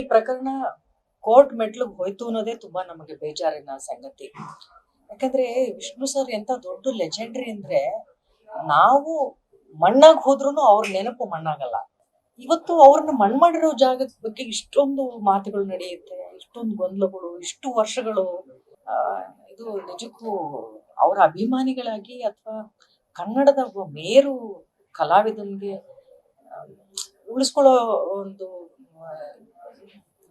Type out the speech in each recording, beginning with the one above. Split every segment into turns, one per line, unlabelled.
ಈ ಪ್ರಕರಣ ಕೋರ್ಟ್ ಮೆಟ್ಲಿಗೆ ಹೋಯ್ತು ಅನ್ನೋದೇ ತುಂಬಾ ನಮಗೆ ಬೇಜಾರಿನ ಸಂಗತಿ. ಯಾಕಂದ್ರೆ ವಿಷ್ಣು ಸರ್ ಎಂತ ದೊಡ್ಡ ಲೆಜೆಂಡ್ರಿ ಅಂದ್ರೆ ನಾವು ಮಣ್ಣಾಗ್ ಹೋದ್ರು ಅವ್ರ ನೆನಪು ಮಣ್ಣಾಗಲ್ಲ. ಇವತ್ತು ಅವ್ರನ್ನ ಮಣ್ಣು ಮಾಡಿರೋ ಜಾಗದ ಬಗ್ಗೆ ಇಷ್ಟೊಂದು ಮಾತುಗಳು ನಡೆಯುತ್ತೆ, ಇಷ್ಟೊಂದು ಗೊಂದಲಗಳು, ಇಷ್ಟು ವರ್ಷಗಳು ಇದು ನಿಜಕ್ಕೂ ಅವರ ಅಭಿಮಾನಿಗಳಾಗಿ ಅಥವಾ ಕನ್ನಡದ ಮೇರು ಕಲಾವಿದನ್ಗೆ ಉಳಿಸ್ಕೊಳ್ಳೋ ಒಂದು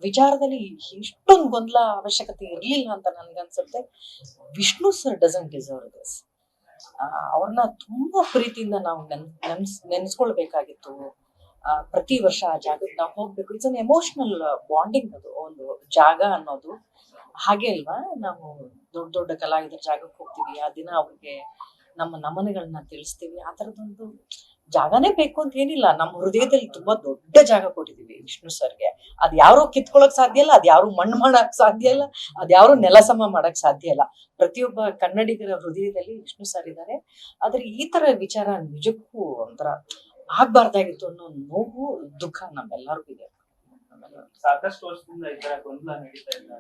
ವಿಚಾರದಲ್ಲಿ ಇಷ್ಟೊಂದು ಗೊಂದಲ, ಅವಶ್ಯಕತೆ ಇರಲಿಲ್ಲ ಅಂತ ನನ್ಗನ್ಸುತ್ತೆ. Vishnu sir doesn't deserve this ಅವ್ರನ್ನ ತುಂಬಾ ಪ್ರೀತಿಯಿಂದ ನಾವು ನೆನ್, ನೆನ್ಸ್, ನೆನೆಸ್ಕೊಳ್ಬೇಕಾಗಿತ್ತು. ಪ್ರತಿ ವರ್ಷ ಆ ಜಾಗಕ್ಕೆ ನಾವು ಹೋಗ್ಬೇಕು. ಇಟ್ಸ್ ಅನ್ ಎಮೋಷನಲ್ ಬಾಂಡಿಂಗ್ ಅದು, ಒಂದು ಜಾಗ ಅನ್ನೋದು. ಹಾಗೆ ಅಲ್ವಾ? ನಾವು ದೊಡ್ಡ ದೊಡ್ಡ ಕಲಾವಿದರ ಜಾಗಕ್ಕೆ ಹೋಗ್ತೀವಿ. ಆ ದಿನ ಅವ್ರಿಗೆ ನಮ್ಮ ನಮನಗಳನ್ನ ತಿಳಿಸ್ತೀವಿ. ಆ ಥರದೊಂದು ಜಾಗನೇ ಬೇಕು ಅಂತ ಏನಿಲ್ಲ. ನಮ್ಮ ಹೃದಯದಲ್ಲಿ ತುಂಬಾ ದೊಡ್ಡ ಜಾಗ ಕೊಟ್ಟಿದ್ದೀವಿ ವಿಷ್ಣು ಸರ್ಗೆ. ಅದ್ ಯಾರು ಕಿತ್ಕೊಳಕ್ ಸಾಧ್ಯ ಇಲ್ಲ, ಅದ್ ಯಾರು ಮಣ್ಣು ಮಾಡಕ್ ಸಾಧ್ಯ ಇಲ್ಲ, ಅದ್ ಯಾರು ನೆಲ ಸಮ ಮಾಡಕ್ ಸಾಧ್ಯ ಇಲ್ಲ. ಪ್ರತಿಯೊಬ್ಬ ಕನ್ನಡಿಗರ ಹೃದಯದಲ್ಲಿ ವಿಷ್ಣು ಸರ್ ಇದ್ದಾರೆ ಆದ್ರೆ ಈ ತರ ವಿಚಾರ ನಿಜಕ್ಕೂ ಒಂಥರ ಆಗ್ಬಾರ್ದಾಗಿತ್ತು ಅನ್ನೋ ನೋವು, ದುಃಖ ನಮ್ಮೆಲ್ಲರಿಗೂ ಇದೆ.
ಸಾಕಷ್ಟು ವರ್ಷದಿಂದ ತರ ಗೊಂದಲ ನಡೀತಾ ಇಲ್ಲ.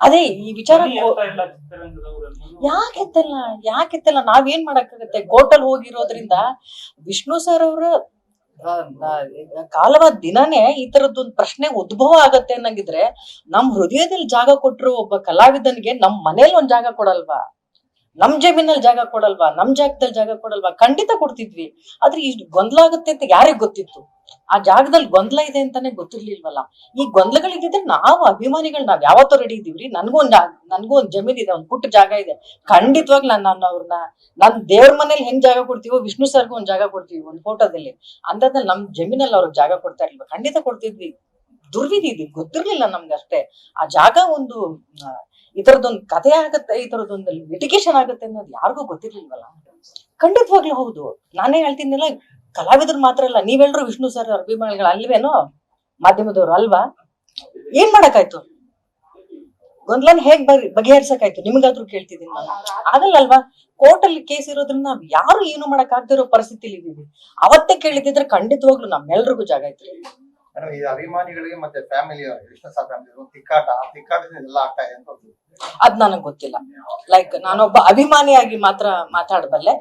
ಅದೇ ಈ ವಿಚಾರ ಯಾಕೆತ್ತಲ್ಲ ಯಾಕೆತ್ತಲ್ಲ ನಾವೇನ್ ಮಾಡಕ್ಕಾಗತ್ತೆ? ಕೋರ್ಟಲ್ ಹೋಗಿರೋದ್ರಿಂದ ವಿಷ್ಣು ಸರ್ ಅವರ ಕಾಲವಾದ ದಿನನೇ ಈ ತರದ್ದೊಂದು ಪ್ರಶ್ನೆ ಉದ್ಭವ ಆಗತ್ತೆ ಅನ್ನಂಗಿದ್ರೆ ನಮ್ ಹೃದಯದಲ್ಲಿ ಜಾಗ ಕೊಟ್ಟಿರೋ ಒಬ್ಬ ಕಲಾವಿದನ್ಗೆ ನಮ್ ಮನೇಲಿ ಒಂದ್ ಜಾಗ ಕೊಡಲ್ವಾ? ನಮ್ ಜಮೀನಲ್ಲಿ ಜಾಗ ಕೊಡಲ್ವಾ? ನಮ್ ಜಾಗದಲ್ಲಿ ಜಾಗ ಕೊಡಲ್ವಾ? ಖಂಡಿತ ಕೊಡ್ತಿದ್ವಿ. ಆದ್ರೆ ಇಷ್ಟು ಗೊಂದಲ ಆಗುತ್ತೆ ಅಂತ ಯಾರಿಗ್ ಗೊತ್ತಿತ್ತು? ಆ ಜಾಗದಲ್ಲಿ ಗೊಂದಲ ಇದೆ ಅಂತಾನೆ ಗೊತ್ತಿರ್ಲಿಲ್ವಲ್ಲ? ಈ ಗೊಂದಲಗಳಿದ್ರೆ ನಾವು ಅಭಿಮಾನಿಗಳು ನಾವ್ ಯಾವತ್ತೂ ರೆಡಿ ಇದೀವ್ರಿ ನನ್ಗೂ ಒಂದ್ ನನ್ಗೂ ಒಂದ್ ಜಮೀನ್ ಇದೆ, ಒಂದ್ ಪುಟ್ಟ ಜಾಗ ಇದೆ. ಖಂಡಿತವಾಗ್ಲೂ ನಾನು ನಾನು ಅವ್ರನ್ನ ನನ್ ದೇವ್ರ ಮನೇಲಿ ಹೆಂಗ್ ಜಾಗ ಕೊಡ್ತೀವೋ, ವಿಷ್ಣು ಸರ್ಗೂ ಒಂದ್ ಜಾಗ ಕೊಡ್ತೀವಿ, ಒಂದ್ ಫೋಟೋದಲ್ಲಿ. ಅಂತದ್ರಲ್ಲಿ ನಮ್ ಜಮೀನಲ್ಲಿ ಅವ್ರಿಗೆ ಜಾಗ ಕೊಡ್ತಾ ಇರ್ಲಿಲ್ಲ ಖಂಡಿತ ಕೊಡ್ತಿದ್ವಿ. ದುರ್ವಿಧಿ ಇದೆ. ಗೊತ್ತಿರ್ಲಿಲ್ಲ ನಮ್ಗೆ ಅಷ್ಟೇ ಆ ಜಾಗ ಒಂದು ಈ ತರದೊಂದು ಕಥೆ ಆಗತ್ತೆ ಈ ತರದೊಂದು ಲಿಟಿಗೇಷನ್ ಆಗುತ್ತೆ ಅನ್ನೋದು ಯಾರಿಗೂ ಗೊತ್ತಿರ್ಲಿಲ್ವಲ್ಲ? ಖಂಡಿತವಾಗ್ಲೂ ಹೌದು. ನಾನೇ ಹೇಳ್ತೀನಿಲ್ಲ ಕಲಾವಿದ್ರು ಮಾತ್ರ ಅಲ್ಲ, ನೀವೆಲ್ರು ವಿಷ್ಣು ಸರ್ ಅಭಿಮಾನಿಗಳು ಅಲ್ವೇನೋ? ಮಾಧ್ಯಮದವ್ರು ಅಲ್ವಾ? ಏನ್ ಮಾಡಕ್ಕಾಯ್ತು? ಗೊಂದಲನ ಹೇಗ್ ಬರಿ ಬಗೆಹರಿಸಕ್ಕಾಯ್ತು? ನಿಮ್ಗಾದ್ರೂ ಕೇಳ್ತಿದ್ದೀನಿ ನಾನು. ಆಗಲ್ಲ ಅಲ್ವಾ ಕೋರ್ಟ್ ಅಲ್ಲಿ ಕೇಸ್ ಇರೋದ್ರಿಂದ ನಾವ್ ಯಾರು ಏನು ಮಾಡಕ್ ಆಗ್ದಿರೋ ಪರಿಸ್ಥಿತಿಲಿ ಇದೀವಿ ಅವತ್ತೇ ಕೇಳಿದ್ರೆ ಖಂಡಿತವಾಗ್ಲೂ ನಮ್ಮೆಲ್ರಿಗೂ ಜಾಗ ಐತ್ರಿ
ಅಭಿಮಾನಿಗಳಿಗೆ ಮತ್ತೆ ಫ್ಯಾಮಿಲಿ ವಿಷ್ಣು ಸರ್ ಫ್ಯಾಮಿಲಿ ತಿಕ್ಕಾಟ ತಿಕ್ಕಾಟದಿಂದ ಎಲ್ಲ ಆಗ್ತಾ ಇದೆ ಅಂತ
ಅದ್ ನನಗ್ ಗೊತ್ತಿಲ್ಲ. ಲೈಕ್ ನಾನೊಬ್ಬ ಅಭಿಮಾನಿಯಾಗಿ ಮಾತ್ರ ಮಾತಾಡಬಲ್ಲೆ.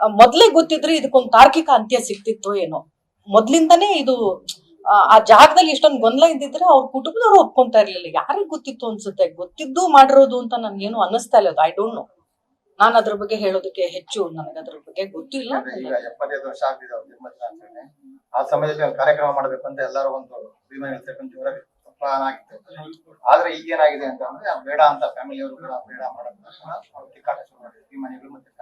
ಮೊದ್ಲೇ ಗೊತ್ತಿದ್ರೆ ಇದಕ್ಕೊಂದು ತಾರ್ಕಿಕ ಅಂತ್ಯ ಸಿಕ್ತಿತ್ತು ಏನೋ. ಮೊದ್ಲಿಂದಾನೇ ಇದು ಆ, ಜಾಗದಲ್ಲಿ ಇಷ್ಟೊಂದು ಗೊಂದಲ ಇದ್ದಿದ್ರೆ ಅವ್ರ ಕುಟುಂಬದವ್ರು ಒಪ್ಕೊಂತಾ ಇರ್ಲಿಲ್ಲ. ಯಾರಿಗ್ ಗೊತ್ತಿತ್ತು ಅನ್ಸುತ್ತೆ? ಗೊತ್ತಿದ್ದು ಮಾಡಿರೋದು ಅಂತ ನನ್ಗೇನು ಅನ್ನಿಸ್ತಾ ಇಲ್ಲ ಐ ಡೋಂಟ್ ನೋ ನಾನು ಅದ್ರ ಬಗ್ಗೆ ಹೇಳೋದಕ್ಕೆ ಹೆಚ್ಚು ನನಗೆ ಅದ್ರ ಬಗ್ಗೆ ಗೊತ್ತಿಲ್ಲ.
ಎಪ್ಪತ್ತೈದು ವರ್ಷ ಆ ಸಮಯದಲ್ಲಿ ಕಾರ್ಯಕ್ರಮ ಮಾಡಬೇಕು ಅಂತ ಎಲ್ಲರೂ ಒಂದು ಪ್ಲಾನ್ ಆಗಿತ್ತು ಆದ್ರೆ ಈಗ ಏನಾಗಿದೆ ಅಂತ ಅಂದ್ರೆ ಬೇಡ ಅಂತ ಫ್ಯಾಮಿಲಿ ಅವರು ಕೂಡ ಬೇಡ ಮಾಡೋದ್ ತಕ್ಷಣ ಶುರು ಮಾಡಿದ್ರು. ಮನೆಗಳು ಮತ್ತೆ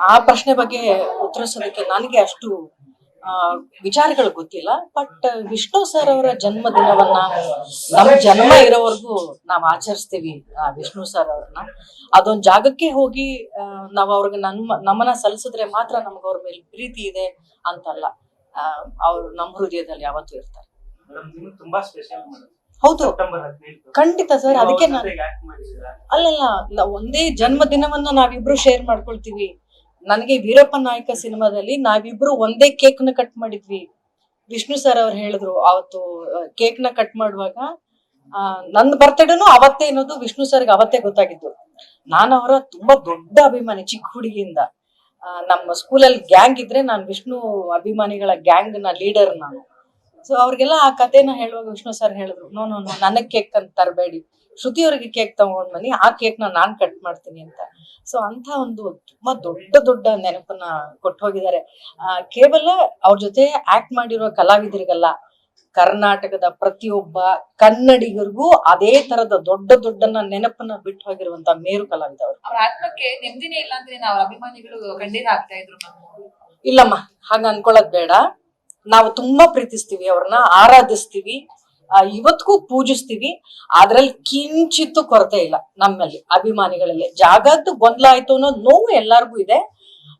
ಆ, ಪ್ರಶ್ನೆ ಬಗ್ಗೆ ಉತ್ತರಿಸೋದಕ್ಕೆ ನನಗೆ ಅಷ್ಟು ವಿಚಾರಗಳು ಗೊತ್ತಿಲ್ಲ. ಬಟ್ ವಿಷ್ಣು ಸರ್ ಅವರ ಜನ್ಮದಿನವನ್ನ ನಮ್ ಜನ್ಮ ಇರೋವರೆಗೂ ನಾವು ಆಚರಿಸ್ತೀವಿ ಆ, ವಿಷ್ಣು ಸರ್ ಅವ್ರನ್ನ. ಅದೊಂದ್ ಜಾಗಕ್ಕೆ ಹೋಗಿ ನಾವು ಅವ್ರಿಗೆ ನಮ್ಮ ನಮನ ಸಲ್ಲಿಸಿದ್ರೆ ಮಾತ್ರ ನಮ್ಗೆ ಅವ್ರ ಮೇಲೆ ಪ್ರೀತಿ ಇದೆ ಅಂತಲ್ಲ. ಅವ್ರು ನಮ್ಮ ಹೃದಯದಲ್ಲಿ ಯಾವತ್ತೂ ಇರ್ತಾರೆ.
ತುಂಬಾ ಸ್ಪೆಷಲ್
ಹೌದು. ಖಂಡಿತ ಸರ್ ಅದಕ್ಕೆ ನಾನು ಅಲ್ಲಲ್ಲ ಒಂದೇ ಜನ್ಮ ದಿನವನ್ನ ನಾವಿಬ್ರು ಶೇರ್ ಮಾಡ್ಕೊಳ್ತೀವಿ. ನನಗೆ ವೀರಪ್ಪ ನಾಯಕ ಸಿನಿಮಾದಲ್ಲಿ ನಾವಿಬ್ರು ಒಂದೇ ಕೇಕ್ನ ಕಟ್ ಮಾಡಿದ್ವಿ. ವಿಷ್ಣು ಸರ್ ಅವ್ರು ಹೇಳಿದ್ರು ಅವತ್ತು ಕೇಕ್ನ ಕಟ್ ಮಾಡುವಾಗ ನನ್ನ ಬರ್ತಡೇನು ಅವತ್ತೇ ಅನ್ನೋದು ವಿಷ್ಣು ಸರ್ಗೆ ಅವತ್ತೇ ಗೊತ್ತಾಗಿದ್ದು ನಾನು ಅವರ ತುಂಬಾ ದೊಡ್ಡ ಅಭಿಮಾನಿ ಚಿಕ್ಕ ಹುಡುಗಿಯಿಂದ. ನಮ್ಮ ಸ್ಕೂಲಲ್ಲಿ ಗ್ಯಾಂಗ್ ಇದ್ರೆ ನಾನು ವಿಷ್ಣು ಅಭಿಮಾನಿಗಳ ಗ್ಯಾಂಗ್ನ ಲೀಡರ್ ನಾನು. ಸೊ ಅವ್ರಿಗೆಲ್ಲ ಆ ಕಥೆನ ಹೇಳುವಾಗ ವಿಷ್ಣು ಸರ್ ಹೇಳಿದ್ರು ನೋ ನೋ ನೋ ನನಗ್ ಕೇಕ್ ಅಂತ ತರಬೇಡಿ. ಶ್ರುತಿ ಅವ್ರಿಗೆ ಕೇಕ್ ತಗೊಂಡ್ ಬನ್ನಿ ಆ ಕೇಕ್ನ ನಾನ್ ಕಟ್ ಮಾಡ್ತೀನಿ ಅಂತ. ಸೊ ಅಂತ ಒಂದು ತುಂಬಾ ದೊಡ್ಡ ದೊಡ್ಡ ನೆನಪನ್ನ ಕೊಟ್ಟು ಹೋಗಿದ್ದಾರೆ ಆ, ಕೇವಲ ಅವ್ರ ಜೊತೆ ಆಕ್ಟ್ ಮಾಡಿರೋ ಕಲಾವಿದರಿಗಲ್ಲ ಕರ್ನಾಟಕದ ಪ್ರತಿಯೊಬ್ಬ ಕನ್ನಡಿಗರಿಗೂ ಅದೇ ತರದ ದೊಡ್ಡ ದೊಡ್ಡ ನೆನಪನ್ನ ಬಿಟ್ಟು ಹೋಗಿರುವಂತ ಮೇರು ಕಲಾವಿದ ಅವರು
ಅವ್ರ ಆತ್ಮಕ್ಕೆ ನೆಮ್ಮದಿನೇ ಇಲ್ಲ ಅಂದ್ರೆ ಅವ್ರ ಅಭಿಮಾನಿಗಳು ಖಂಡಿತ ಆಗ್ತಾ ಇದ್ರು
ಇಲ್ಲಮ್ಮ ಹಾಗ ಅನ್ಕೊಳ್ಳೋದ್ ಬೇಡ. ನಾವು ತುಂಬಾ ಪ್ರೀತಿಸ್ತೀವಿ ಅವ್ರನ್ನ ಆರಾಧಿಸ್ತೀವಿ. ಇವತ್ತಿಗೂ ಪೂಜಿಸ್ತೀವಿ. ಅದ್ರಲ್ಲಿ ಕಿಂಚಿತ್ತು ಕೊರತೆ ಇಲ್ಲ ನಮ್ಮಲ್ಲಿ ಅಭಿಮಾನಿಗಳಲ್ಲಿ. ಜಾಗದ್ದು ಗೊಂದಲ ಆಯ್ತು ಅನ್ನೋ ನೋವು ಎಲ್ಲಾರ್ಗೂ ಇದೆ.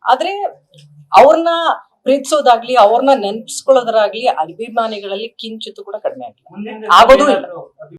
ಆದ್ರೆ ಅವ್ರನ್ನ ಪ್ರೀತಿಸೋದಾಗ್ಲಿ ಅವ್ರನ್ನ ನೆನ್ಪಿಸ್ಕೊಳ್ಳೋದ್ರಾಗ್ಲಿ ಅಭಿಮಾನಿಗಳಲ್ಲಿ ಕಿಂಚಿತ್ತು ಕೂಡ ಕಡಿಮೆ ಆಗಿಲ್ಲ. ಆಗೋದು ಇಲ್ಲ.